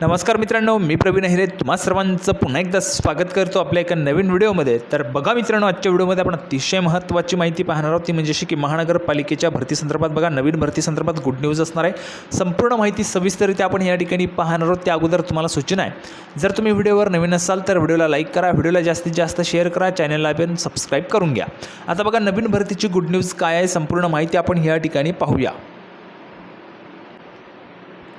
नमस्कार मित्रांनो मी प्रवीण हिरे तुम्हा सर्वांचं पुन्हा एकदा स्वागत करतो आपल्या एका नवीन व्हिडिओमध्ये. तर बघा मित्रांनो आजच्या व्हिडिओमध्ये आपण अतिशय महत्त्वाची माहिती पाहणार आहोत. ती म्हणजे अशी की महानगरपालिकेच्या भरती संदर्भात बघा नवीन भरती संदर्भात गुड न्यूज असणार आहे. संपूर्ण माहिती सविस्तररित्या आपण या ठिकाणी पाहणार आहोत. त्या अगोदर तुम्हाला सूचना आहे. जर तुम्ही व्हिडिओवर नवीन असाल तर व्हिडिओला लाईक करा. व्हिडिओला जास्तीत जास्त शेअर करा. चॅनलला पण सबस्क्राईब करून घ्या. आता बघा नवीन भरतीची गुड न्यूज काय आहे संपूर्ण माहिती आपण या ठिकाणी पाहूया.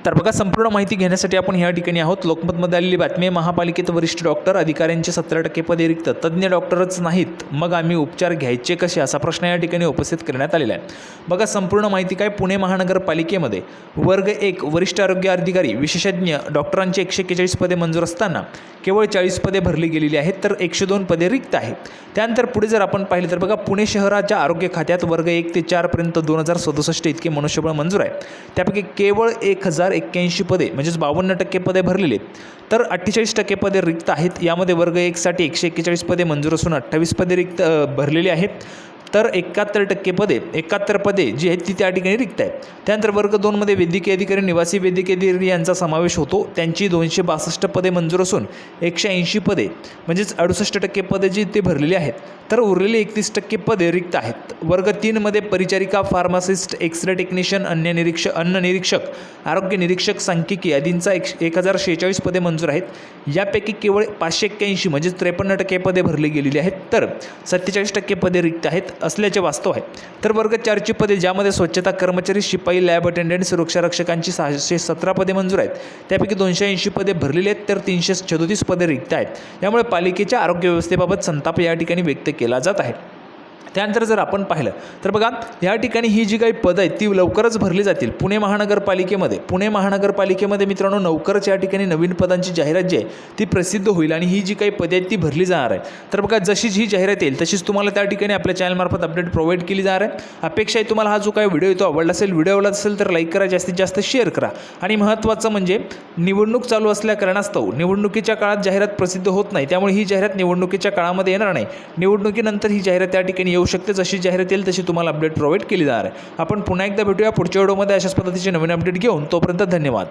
तर बघा संपूर्ण माहिती घेण्यासाठी आपण ह्या ठिकाणी आहोत. लोकमतमध्ये आलेली बातमी आहे महापालिकेत वरिष्ठ डॉक्टर अधिकाऱ्यांचे सतरा टक्के पदे रिक्त. तज्ज्ञ डॉक्टरच नाहीत मग आम्ही उपचार घ्यायचे कसे? असा प्रश्न या ठिकाणी उपस्थित करण्यात आलेला आहे. बघा संपूर्ण माहिती काय? पुणे महानगरपालिकेमध्ये वर्ग एक वरिष्ठ आरोग्य अधिकारी विशेषज्ञ डॉक्टरांची एकशे एक्केचाळीस पदे मंजूर असताना केवळ चाळीस पदे भरली गेलेली आहेत तर एकशे दोन पदे रिक्त आहेत. त्यानंतर पुढे जर आपण पाहिलं तर बघा पुणे शहराच्या आरोग्य खात्यात वर्ग एक ते चारपर्यंत दोन हजार सदुसष्ट इतके मनुष्यबळ मंजूर आहे. त्यापैकी केवळ एक हजार एक्क्याऐंशी पदे म्हणजेच बावन्न टक्के पदे भरलेली आहेत. तर अठ्ठेचाळीस टक्के पदे रिक्त आहेत. यामध्ये वर्ग एकसाठी एकशे एक्केचाळीस पदे मंजूर असून अठ्ठावीस पदे रिक्त भरलेली आहेत. तर एकाहत्तर टक्के पदे एकाहत्तर पदे जी आहेत ती त्या ठिकाणी रिक्त आहेत. त्यानंतर वर्ग दोनमध्ये वैद्यकीय अधिकारी निवासी वैद्यकीय अधिकारी यांचा समावेश होतो. त्यांची दोनशे बासष्ट पदे मंजूर असून एकशे ऐंशी पदे म्हणजेच अडुसष्ट टक्के पदे जी ते भरलेली आहेत. तर उरलेली एकतीस टक्के पदे रिक्त आहेत. वर्ग तीनमध्ये परिचारिका फार्मासिस्ट एक्सरे टेक्निशियन अन्य निरीक्षक अन्न निरीक्षक आरोग्य निरीक्षक सांख्यिकी आदींचा एक एक हजार शेहेचाळीस पदे मंजूर आहेत. यापैकी केवळ पाचशे एक्क्याऐंशी म्हणजेच त्रेपन्न टक्के पदे भरली गेलेली आहेत. तर सत्तेचाळीस टक्के पदे रिक्त आहेत. असल्याचे वास्तव आहे. तर वर्ग चारची पदे ज्यामध्ये स्वच्छता कर्मचारी शिपाई लॅब अटेंडंट सुरक्षा रक्षकांची सहाशे सतरा पदे मंजूर आहेत. त्यापैकी दोनशे ऐंशी पदे भरलेली आहेत तर तीनशे सदोतीस पदे रिक्त आहेत. यामुळे पालिकेच्या आरोग्य व्यवस्थेबाबत संताप या ठिकाणी व्यक्त केला जात आहे. त्यानंतर जर आपण पाहिलं तर बघा ह्या ठिकाणी ही जी काही पदं आहेत ती लवकरच भरली जातील. पुणे महानगरपालिकेमध्ये पुणे महानगरपालिकेमध्ये मित्रांनो लवकरच या ठिकाणी नवीन पदांची जाहिरात जी आहे ती प्रसिद्ध होईल आणि ही जी काही पदे आहेत ती भरली जाणार आहे तर बघा जशीच ही जाहिरात येईल तशीच तुम्हाला त्या ठिकाणी आपल्या चॅनलमार्फत अपडेट प्रोव्हाइड केली जाणार आहे. अपेक्षा आहे तुम्हाला हा जो काही व्हिडिओ येतो आवडला असेल व्हिडिओ आवडला असेल तर लाईक करा जास्तीत जास्त शेअर करा. आणि महत्त्वाचं म्हणजे निवडणूक चालू असल्या कारणास्तव निवडणुकीच्या काळात जाहिरात प्रसिद्ध होत नाही त्यामुळे ही जाहिरात निवडणुकीच्या काळामध्ये येणार नाही. निवडणुकीनंतर ही जाहिरात त्या ठिकाणी येऊ शकते. जशी जाहिरात येईल तशी तुम्हाला अपडेट प्रोव्हाइड केली जाणार आहे. आपण पुन्हा एकदा भेटूया पुढच्या व्हिडिओमध्ये अशाच पद्धतीचे नवीन अपडेट घेऊन. तोपर्यंत धन्यवाद.